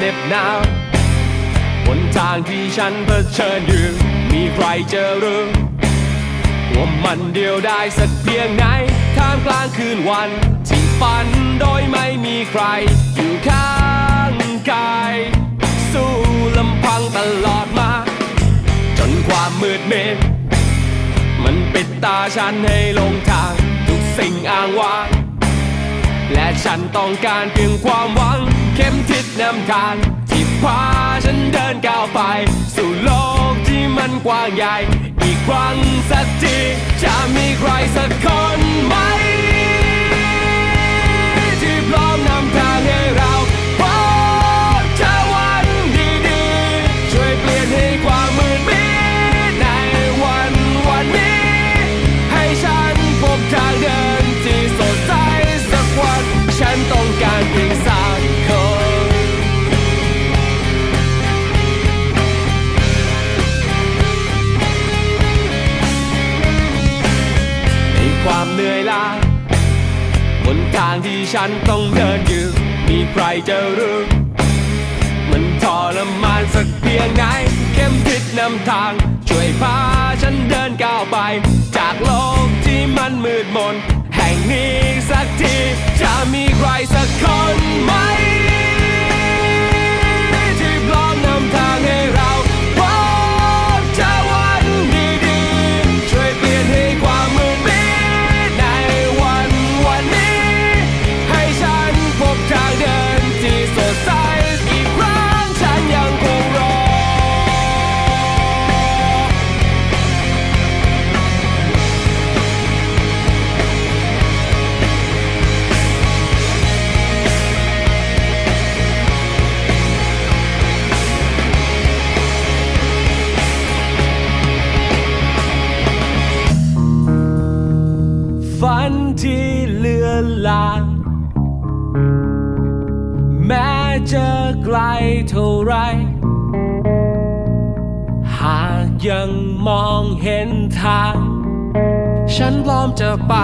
หนาวบนทางที่ฉันเผชิญอยู่ มีใครเจอหรือว่ามันเดียวได้สักเพียงไหนท่ามกลางคืนวันที่ฝันโดยไม่มีใคร อยู่ข้างกายสู้ลำพังตลอดมา จนความมืดมิดมันปิดตาฉันให้ลงทาง ทุกสิ่งอ้างว้างและฉันต้องการเพียงความหวัง ข็มทิศนำทางที่พาฉันเดินก้าวไป สู่โลกที่มันกว้างใหญ่ อีกครั้งสักทีจะมีใครสักคนไหม บนทางที่ฉันต้องเดินอยู่ มีใครจะรู้ มันทรมานสักเพียงไหน เข้มทิศนำทาง ช่วยพาฉันเดินก้าวไป จากโลกที่มันมืดมน แห่งนี้สักทีจะมี ที่เลือนลาง แม้จะไกลเท่าไร หากยังมองเห็นทาง ฉันพร้อมจะไป